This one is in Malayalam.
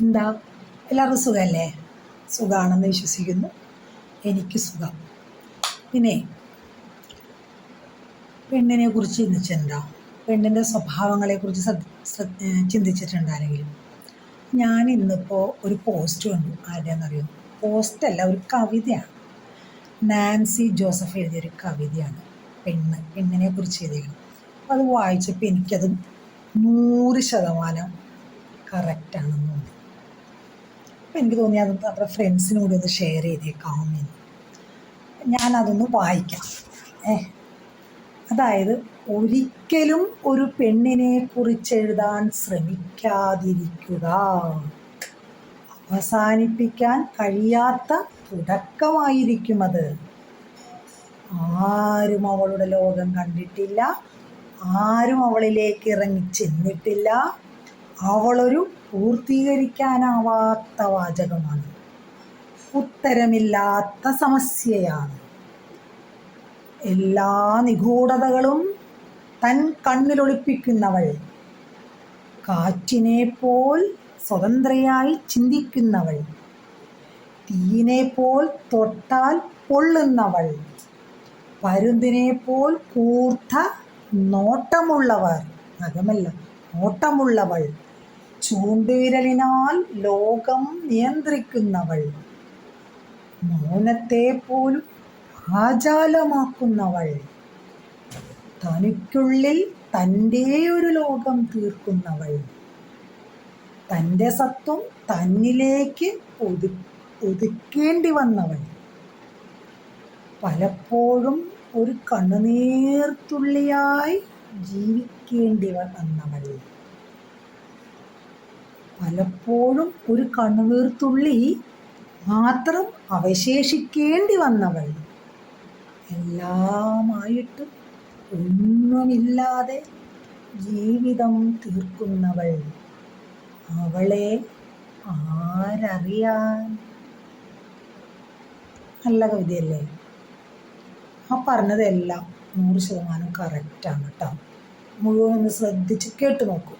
എന്താ? എല്ലാവർക്കും സുഖമല്ലേ സുഖമാണെന്ന് വിശ്വസിക്കുന്നു. എനിക്ക് സുഖം. പിന്നെ പെണ്ണിനെ കുറിച്ച് ചിന്തിച്ചെന്താ പെണ്ണിന്റെ സ്വഭാവങ്ങളെക്കുറിച്ച് ചിന്തിച്ചിട്ടുണ്ടാരെങ്കിലും ഞാൻ ഇന്നിപ്പോൾ ഒരു പോസ്റ്റ് കണ്ടു. ആരുടെയാണെന്നറിയോ? പോസ്റ്റല്ല ഒരു കവിതയാണ്. നാൻസി ജോസഫ് എഴുതിയൊരു കവിതയാണ്. പെണ്ണ് പെണ്ണിനെ കുറിച്ച് എഴുതിയത്. അത് വായിച്ചപ്പോൾ എനിക്കത് നൂറ് ശതമാനം കറക്റ്റാണെന്ന് തോന്നി. അപ്പം എനിക്ക് തോന്നി അത് നമ്മുടെ ഫ്രണ്ട്സിനും കൂടി ഒന്ന് ഷെയർ ചെയ്തേക്കാം എന്ന്. ഞാനതൊന്ന് വായിക്കാം. ഏ അതായത് ഒരിക്കലും ഒരു പെണ്ണിനെ കുറിച്ച് എഴുതാൻ ശ്രമിക്കാതിരിക്കുക. അവസാനിപ്പിക്കാൻ കഴിയാത്ത തുടക്കമായിരിക്കും അത്. ആരും അവളുടെ ലോകം കണ്ടിട്ടില്ല. ആരും അവളിലേക്ക് ഇറങ്ങി ചെന്നിട്ടില്ല. അവളൊരു പൂർത്തീകരിക്കാനാവാത്ത വാചകമാണ്. ഉത്തരമില്ലാത്ത സമസ്യയാണ്. എല്ലാ നിഗൂഢതകളും തൻ കണ്ണിലൊളിപ്പിക്കുന്നവൾ കാറ്റിനെ പോൽ സ്വതന്ത്രയായി ചിന്തിക്കുന്നവൾ തീനെ പോൽ തൊട്ടാൽ പൊള്ളുന്നവൾ പരുന്തിനെ പോൽ കൂർത്ത നോട്ടമുള്ളവർ അകമല്ല നോട്ടമുള്ളവൾ. ചൂണ്ടുവിരലിനാൽ ലോകം നിയന്ത്രിക്കുന്നവൾ. മൗനത്തെ പോലും ആജാലമാക്കുന്നവൾ തനിക്കുള്ളിൽ തന്റെ ഒരു ലോകം തീർക്കുന്നവൾ. തന്റെ സത്വം തന്നിലേക്ക് ഒതു ഒതുക്കേണ്ടി വന്നവൾ. പലപ്പോഴും ഒരു കണ്ണുനീർത്തുള്ളിയായി ജീവിക്കേണ്ടി വന്നവൾ. പലപ്പോഴും ഒരു കണ്ണുനീർത്തുള്ളി മാത്രം അവശേഷിക്കേണ്ടി വന്നവൾ. എല്ലാമായിട്ട് ഒന്നുമില്ലാതെ ജീവിതം തീർക്കുന്നവൾ. അവളെ ആരറിയാൻ? നല്ല കവിതയല്ലേ? ആ പറഞ്ഞതെല്ലാം നൂറ് ശതമാനം കറക്റ്റാണ് കേട്ടോ മുഴുവൻ ഒന്ന് ശ്രദ്ധിച്ച് കേട്ട് നോക്കൂ.